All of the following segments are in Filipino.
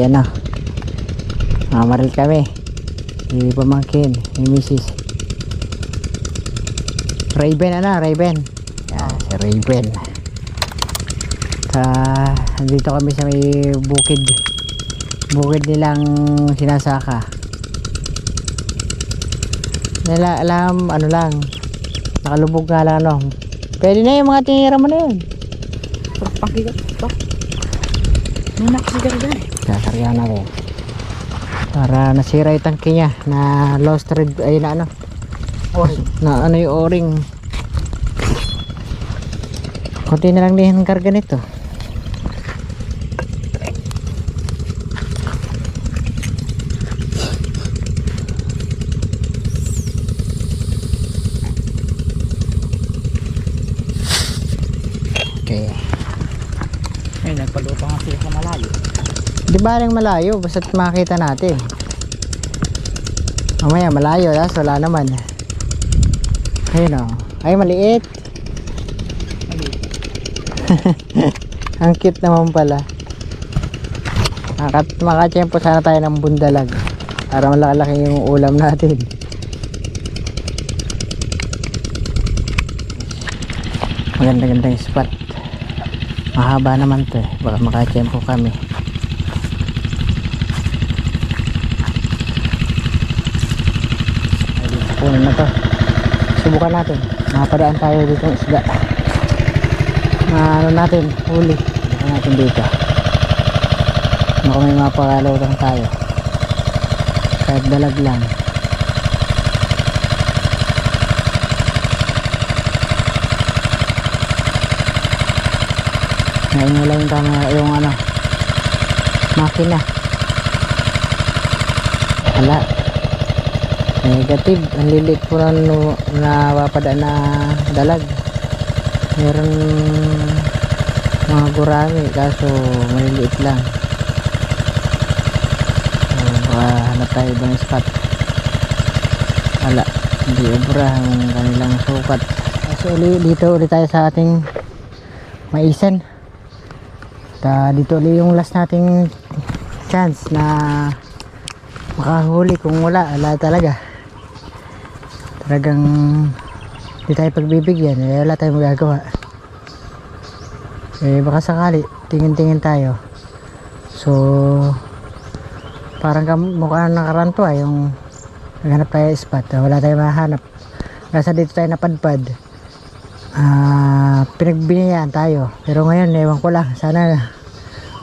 kay ano. Mamaril kami. Ni pamangkin, ni Mrs. Raven ano, Raven. Yan, si Raven. Sa, nandito kami sa may bukid. Bukid nilang sinasaka. Nila, alam, ano lang, nakalubog nga lang ano. Pwede na yung mga tinira mo na yun. Pagpakigat ito. May nakasigar dyan. Sasarya natin. Para nasira yung tangke niya na lost thread ay na ano. Na ano yung o-ring. Kunti na lang din ang karga nito. Okay. Ay, nagpaluto nga sila sa malayo. Di ba lang malayo? Basta't makita natin. Mamaya malayo, das wala naman. Ayun o. Ay, maliit. Ang cute naman pala. Makat makachempo sana tayo ng bundalag. Para malaki yung ulam natin. Maganda-gandang spot. Mahaba naman to eh. Baka makachempo kami. Kunin na to. Subukan natin. Makapadaan tayo dito ng isda. Na ano natin, huli. Subukan natin dito. Baka may mapakalutang tayo. Kahit dalag lang. Ngayon lang yung yung ano makina. Wala. Negative. Ang lilit po na no, napapadaan na dalag. Meron mga gurami kaso maliliit lang. So, baka hanap tayo ibang spot. Wala. Hindi obra ang kanilang sukat. So uli, dito ulit tayo sa ating maisan. Ta dito ulit yung last nating chance na makahuli kung wala, wala talaga talagang hindi tayo pagbibigyan eh, wala tayong magagawa. Eh baka sakali tingin-tingin tayo. So parang mukha nakaranto ah yung naghanap tayo spot ah, wala tayong mahanap. Nasa dito tayo napadpad. Ah pinagbinayaan tayo. Pero ngayon ewan ko lang sana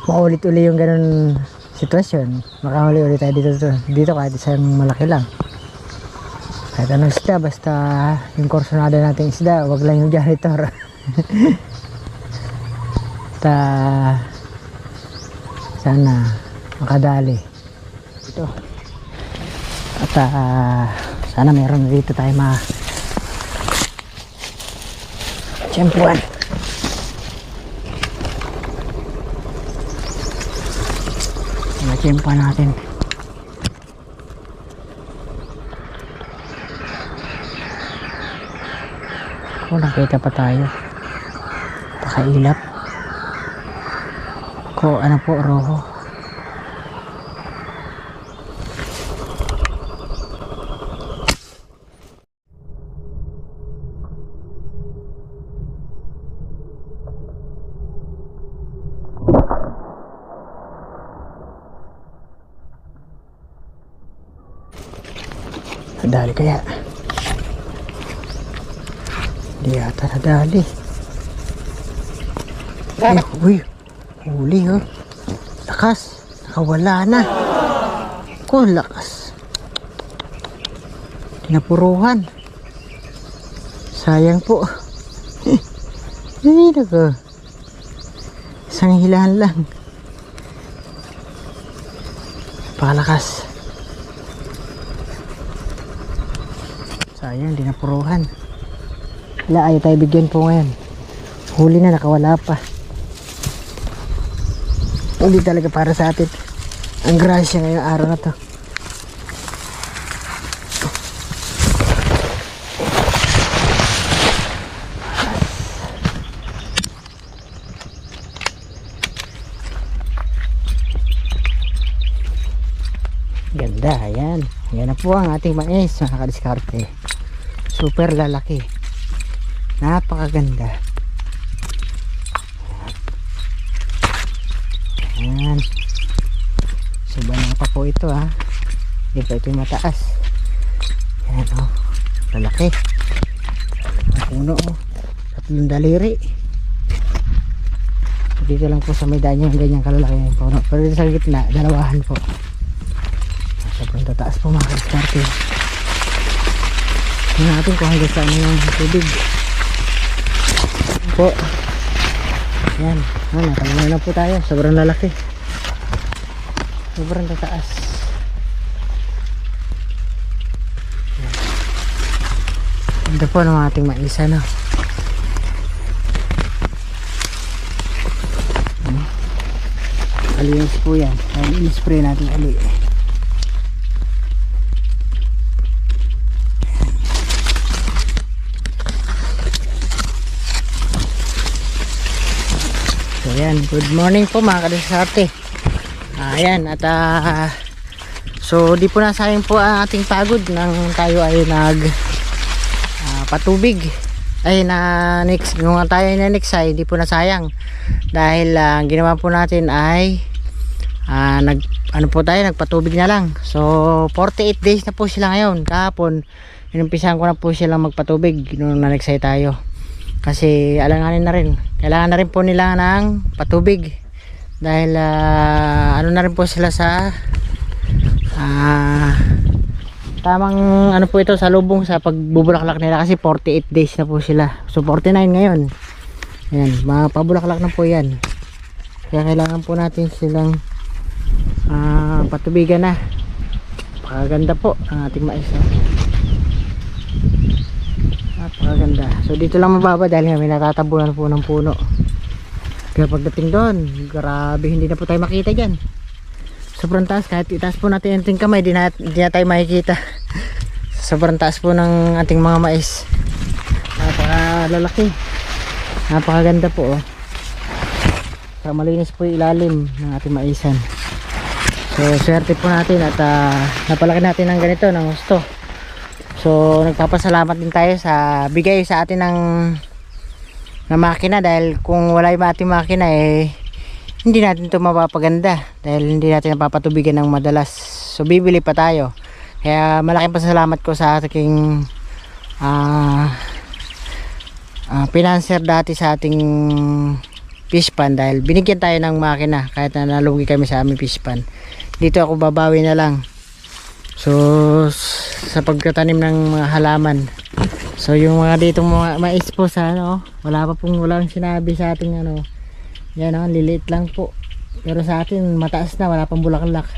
maulit uli yung ganun sitwasyon. Makahuli ulit tayo dito dito kahit isang malaki lang kahit anong isda basta yung korsonada natin isda wag lang yung janitor. Ta sana makadali. Ito. At ah, sana meron dito tayo ma tiyempuan ma-tiyempuan natin Kung nakita pa tayo. Pakailap. Ko ano po, roho. Dali kaya. Di yata nadali. Ay, uy. Huli oh. Lakas. Nakawala na. Ko, lakas. Tinapuruhan. Sayang po. Ay, naku. Isang hilahan lang. Pakalakas. Sayang, di napuruhan. Wala, ayaw tayo bigyan po ngayon. Huli na, nakawala pa. Hindi talaga para sa atin. Ang grasya ngayong araw na to. Ganda, ayan. Ayan na po ang ating mais, mga kadiskarte. Super lalaki. Napakaganda. Ayan. Subanan pa po ito ha. Hindi pa ito mataas. Ayan o. Lalaki. Ang puno o. Tatlong daliri. Dito lang po sa may daan yung ganyan kalalaki yung puno. Pero sa gitna, dalawahan po. Sobrang tataas po mga kadiskarte. Tingnan natin kung hanggang saan yung tubig. Po. Yan. Ah, natanggal na po tayo. Sobrang lalaki. Sobrang tataas. Yan. Po ng ating maisa no. Alinis po yan. Ay, spray natin ali. So yan, good morning po mga kadisarte. Ayan, at ah, so di po nasayang po ang ating pagod nang tayo ay nag ah, patubig. Ay na next, nung tayo ay na next ay di po nasayang. Dahil ah, ang ginawa po natin ay ah, nag ano po tayo, nagpatubig na lang. So 48 days na po sila ngayon. Kahapon, inumpisahan ko na po silang magpatubig nung na-next tayo kasi alanganin na rin. Kailangan na rin po nila ng patubig. Dahil ah, ano na rin po sila sa ah, tamang ano po ito sa lubong sa pagbubulaklak nila. Kasi 48 days na po sila. So 49 ngayon. Yan mapabulaklak na po yan. Kaya kailangan po natin silang ah, patubigan na. Pakaganda po ang ating mais. Napakaganda. So dito lang mababa dahil nga may natatabunan po ng puno. Kaya pagdating doon, grabe hindi na po tayo makita dyan. Sobrang taas kahit itaas po natin yung ating kamay, di na, di na tayo makikita. Sobrang taas po ng ating mga mais. Napakalalaki. Napakaganda po oh. Saka malinis po ilalim ng ating maisan. So swerte po natin at ah, napalaki natin ng ganito, ng gusto. So nagpapasalamat din tayo sa bigay sa atin ng na makina dahil kung wala yung ating makina eh hindi natin ito mapapaganda dahil hindi natin napapatubigan ng madalas. So bibili pa tayo. Kaya malaking pasalamat ko sa ating ah ah, financier dati sa ating fish pan dahil binigyan tayo ng makina kahit na nalugi kami sa aming fish pan. Dito ako babawi na lang. So, sa pagkatanim ng mga halaman. So, yung mga dito mga mais po sa ano, wala pa pong walang sinabi sa ating ano. Yan oh, liliit lang po. Pero sa atin, mataas na, wala pang bulaklak.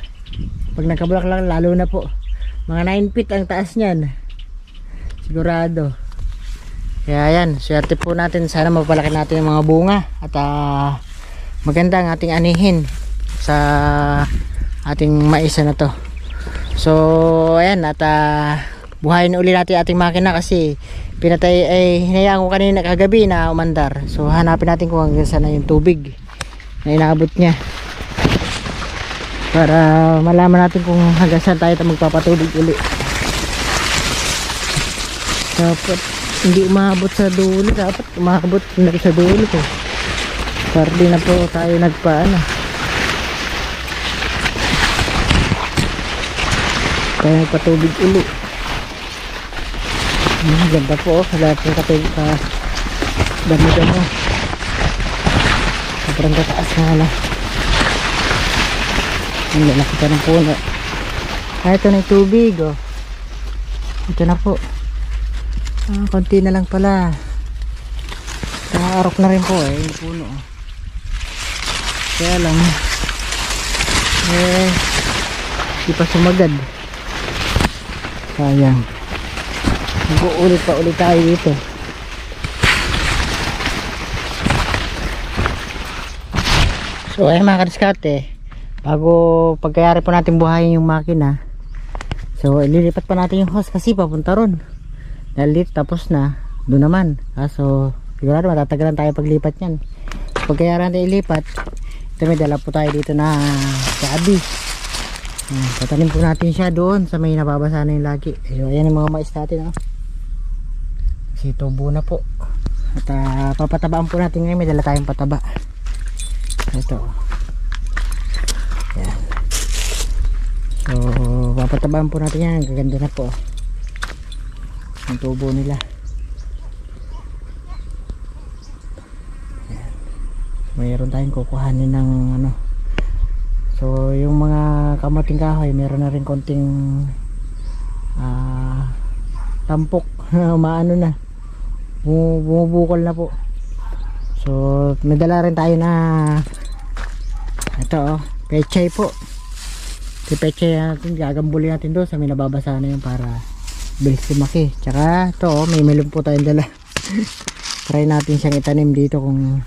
Pag nagkabulaklak, lalo na po. Mga 9 feet ang taas niyan. Sigurado. Kaya yan, swerte po natin. Sana mapalaki natin yung mga bunga. At ah, maganda ang ating anihin sa ating maisa na to. So, ayan, at uh, buhayin uli natin ating makina kasi pinatay, ay hinayaan ko kanina kagabi na umandar. So, hanapin natin kung hanggang saan na yung tubig na inaabot niya. Para malaman natin kung hanggang saan tayo magpapatubig uli. Dapat hindi umabot sa dulo. Dapat umabot sa dulo ko. Para di na po tayo nagpaano. Kaya patubig uli hmm, ganda po oh. Lahat ng katubig ka dami damo sobrang tataas nga lang ang lalaki ng puno. Ah ito na yung tubig oh. Ito na po. Ah konti na lang pala. Nakaarok na rin po eh yung puno oh. kaya lang eh di pa sumagad sayang. Mag-uulit pa ulit tayo dito. So ayun mga kadiskate. Bago pagkayari po natin buhayin yung makina so ililipat pa natin yung hose kasi papunta ron. Dahil tapos na. Doon naman. Kaso sigurado matatagalan tayo paglipat yan pagkayari natin ilipat ito may dala po tayo dito na gabi Ayan, tatanim po natin siya doon sa may nababasa na yung lagi. Ayun, ayan yung mga mais natin. Oh. Kasi tubo na po. At ah, papatabaan po natin ngayon. May dala tayong pataba. Ito. Ayan. So, papatabaan po natin yan. Gaganda na po. Ang tubo nila. Ayan. Mayroon tayong kukuhanin ng ano. So, yung mga kamating kahoy, meron na rin konting ah tampok. Maano na. Bumu- Bumubukol na po. So, may dala rin tayo na ito oh, pechay po. Si pechay natin, gagambuli natin doon sa may nababasa na yun para bilis lumaki. Tsaka ito oh, may melon po tayong dala. Try natin siyang itanim dito kung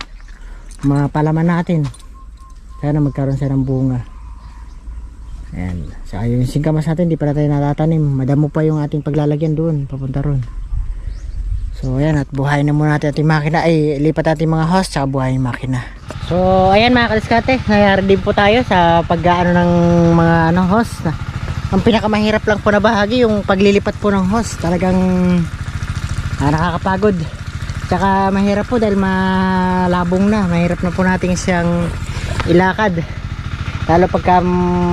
mapalaman natin. Sana magkaroon siya ng bunga. Ayan. So, yung singkamas natin, di pa na tayo natatanim. Madamo pa yung ating paglalagyan doon, papunta ron. So, ayan. At buhayin na muna natin ating makina. Ay, lipat natin mga host, tsaka buhayin makina. So, ayan mga kaliskate. Nangyari din po tayo sa pag-ano ng mga ano, host. Ang pinakamahirap lang po na bahagi, yung paglilipat po ng host. Talagang ah, nakakapagod. Tsaka mahirap po dahil malabong na. Mahirap na po natin siyang ilakad. Lalo pagka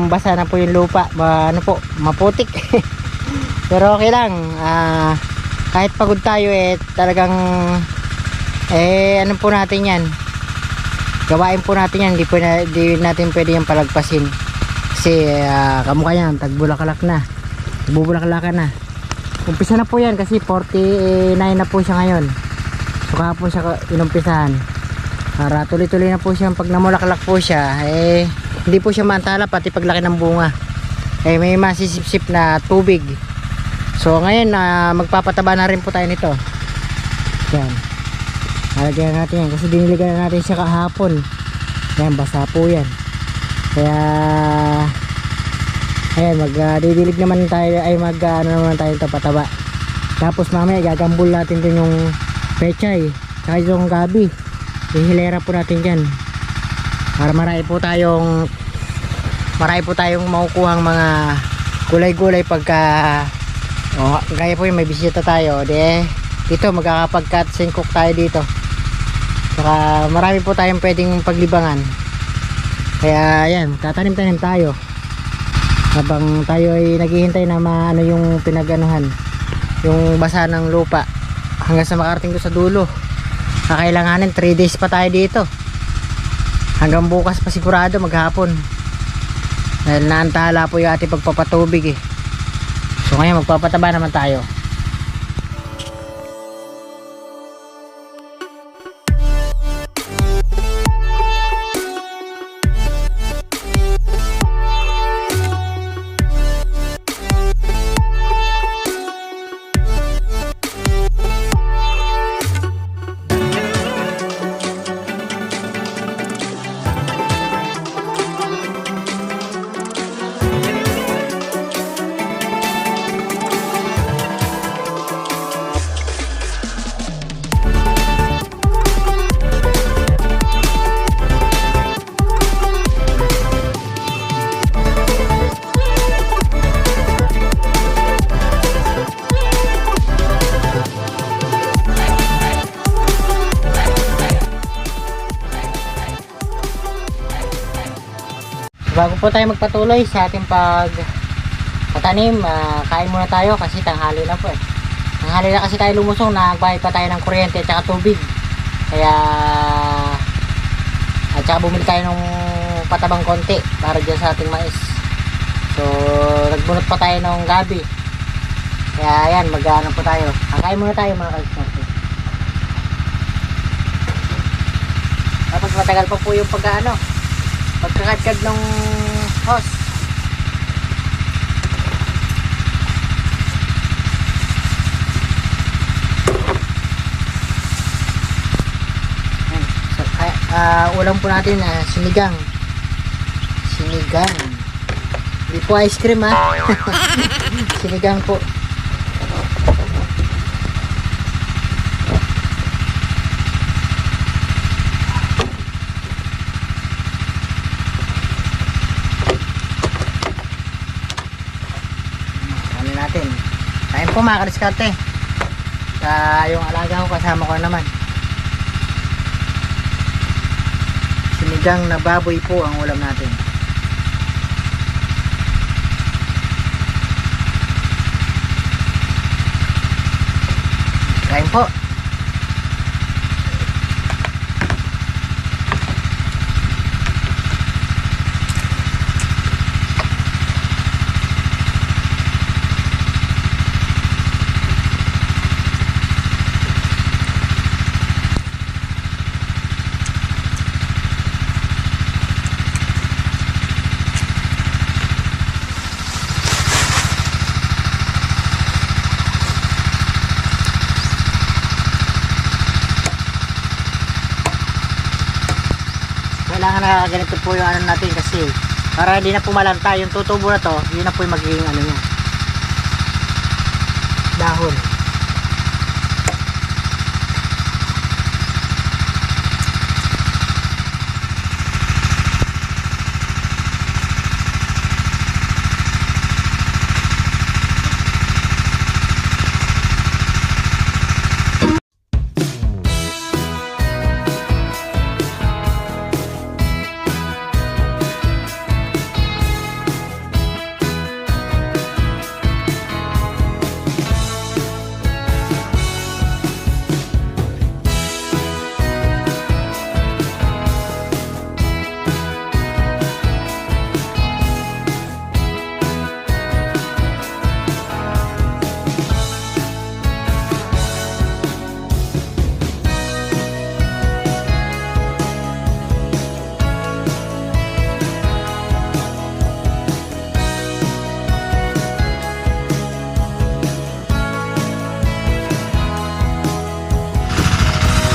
basa na po yung lupa ma, ano po maputik. Pero okay lang ah, kahit pagod tayo eh talagang eh ano po natin yan? Gawain po natin yan hindi, po na, hindi natin pwede yung palagpasin. Kasi ah, kamukha yan tagbulakalak na. Nagbubulakalak na. Umpisa na po yan kasi 49 na po siya ngayon. So kahapon siya inumpisahan para tuloy-tuloy na po siya pag namulaklak po siya eh hindi po siya maantala pati paglaki ng bunga. Eh may masisip-sip na tubig. So ngayon na magpapataba na rin po tayo nito. Yan. Lalagyan natin yan kasi diniligan na natin siya kahapon. Yan basa po yan. Kaya ayan mag uh, didilig naman tayo ay mag uh, ano naman tayo ito pataba. Tapos mamaya gagambul natin din yung pechay saka yung gabi ihilera po natin dyan. Para marami po tayong marami po tayong makukuhang mga gulay-gulay pagka oh, gaya po yung may bisita tayo de dito magkakapag cut and cook tayo dito. Saka marami po tayong pwedeng paglibangan. Kaya yan tatanim-tanim tayo. Habang tayo ay naghihintay na maano yung pinaganuhan yung basa ng lupa hanggang sa makarating ko sa dulo kakailanganin 3 days pa tayo dito. Hanggang bukas pa sigurado maghapon. Dahil naantala po yung ating pagpapatubig eh. So ngayon magpapataba naman tayo bago po tayo magpatuloy sa ating pag patanim, ah, kain muna tayo kasi tanghali na po eh. Tanghali na kasi tayo lumusong, nagbayad pa tayo ng kuryente at saka tubig. Kaya at saka bumili tayo ng patabang konti para dyan sa ating mais. So, nagbunot pa tayo ng gabi. Kaya ayan, mag-ano po tayo. Kakain muna tayo mga kalsate. Tapos matagal pa po yung pag-ano, pagkakadkad ng hose. So, ah, ulam po natin na sinigang. Sinigang. Hindi po ice cream ha. sinigang po. natin. Kain po mga kadiskarte. Sa yung alaga ko kasama ko naman. Sinigang na baboy po ang ulam natin. Kain po. kailangan na ganito po yung ano natin kasi para hindi na pumalanta yung tutubo na to yun na po yung magiging ano niya dahon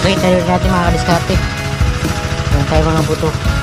okay tayo natin mga kadiskarte. Meron tayo mga buto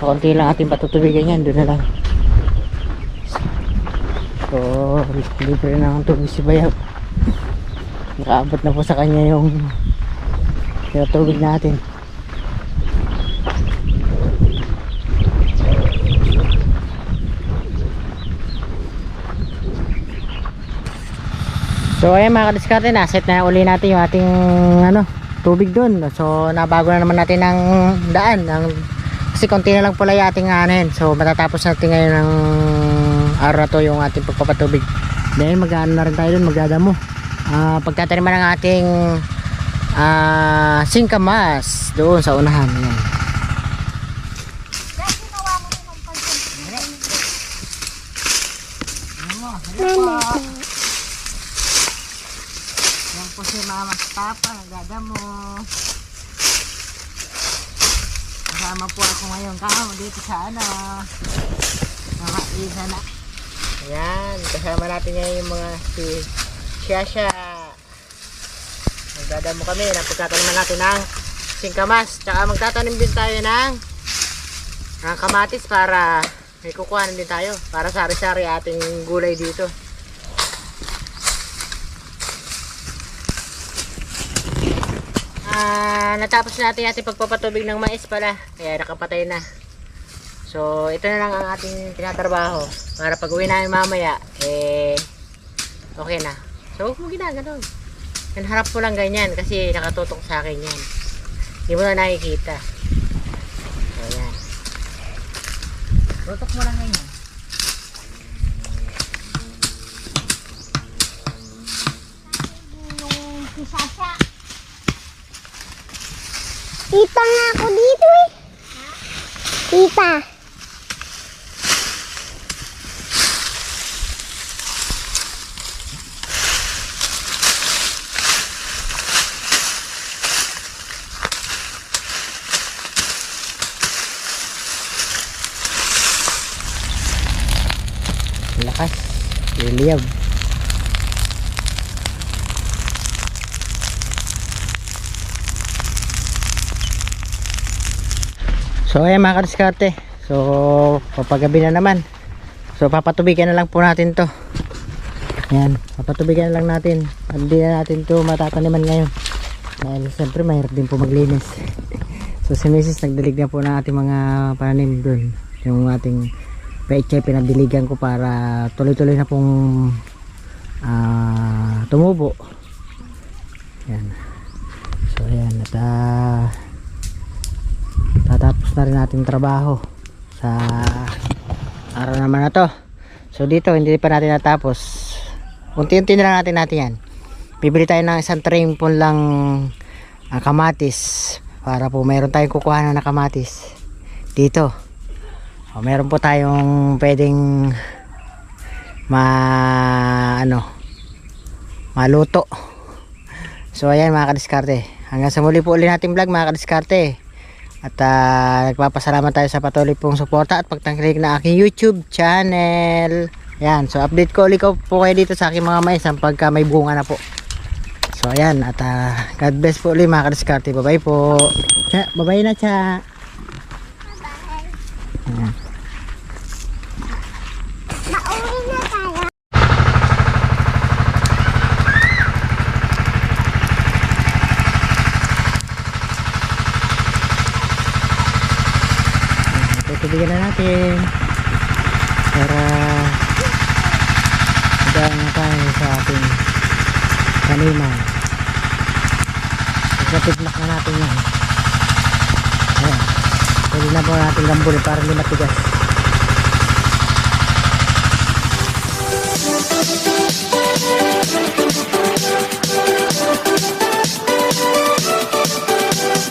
konti lang ating patutubigan yan. Doon na lang. So, libre na ang tubig si Bayaw. Nakaabot na po sa kanya yung tinatubig natin. So ayan mga kadiskarte, naset na uli natin yung ating ano, tubig doon. So nabago na naman natin ng daan. Ng, kasi konti na lang pula yung ating anin. So matatapos natin ngayon ng araw to yung ating pagpapatubig. Dahil mag-ano na rin tayo doon, magdadamo. Ah, pagtataniman ng ating ah, singkamas doon sa unahan. Yan po si Mama sa Papa, nagdadamo. Kasama po ako ngayon kamo dito sa ano. Nakaisa na. Ayan, kasama natin ngayon yung mga si Shasha. Nagdadamo kami, napagtatanim natin ng singkamas. Tsaka magtatanim din tayo ng, ng kamatis para may kukuhanin din tayo. Para sari-sari ating gulay dito. Ah, natapos na natin ating pagpapatubig ng mais pala. Kaya nakapatay na. So, ito na lang ang ating tinatrabaho. Para pag uwi namin mamaya, eh, okay na. So, huwag mo ginaganon. Yan, harap mo lang ganyan kasi nakatutok sa akin yan. Hindi mo na nakikita. So, yan. Tutok mo lang ganyan. Sasha. Tita nga ako dito eh. Tita. Lakas. Liliyab. So ayan mga kadiskarte. So papagabi na naman. So papatubigan na lang po natin to. Ayan, papatubigan na lang natin. Hindi na natin to matataniman ngayon. Dahil siyempre mahirap din po maglinis. so si Mrs. nagdilig na po ng ating mga pananim doon. Yung ating peche pinadiligan ko para tuloy-tuloy na pong ah, tumubo. Ayan. So ayan, at ah, tatapos na rin natin trabaho sa araw naman na to. So dito hindi pa natin natapos. Unti-unti na lang natin natin yan. Bibili tayo ng isang train po lang ah, kamatis para po mayroon tayong kukuha na kamatis. Dito o, meron po tayong pwedeng ma ano maluto so ayan mga kadiskarte hanggang sa muli po ulit natin vlog mga kadiskarte at ah, nagpapasalamat tayo sa patuloy pong suporta at pagtangkilik na aking YouTube channel. Yan, so update ko ulit ko po kayo dito sa aking mga mais pagka may bunga na po. So ayan, at ah, God bless po ulit mga kadiskarte. Bye bye po. Cha, bye bye na cha. Ayan. Mauwi na tayo. Tutubigan na natin para magdaan na tayo sa ating kaniman. Natiblak na natin gambulin para hindi matigas.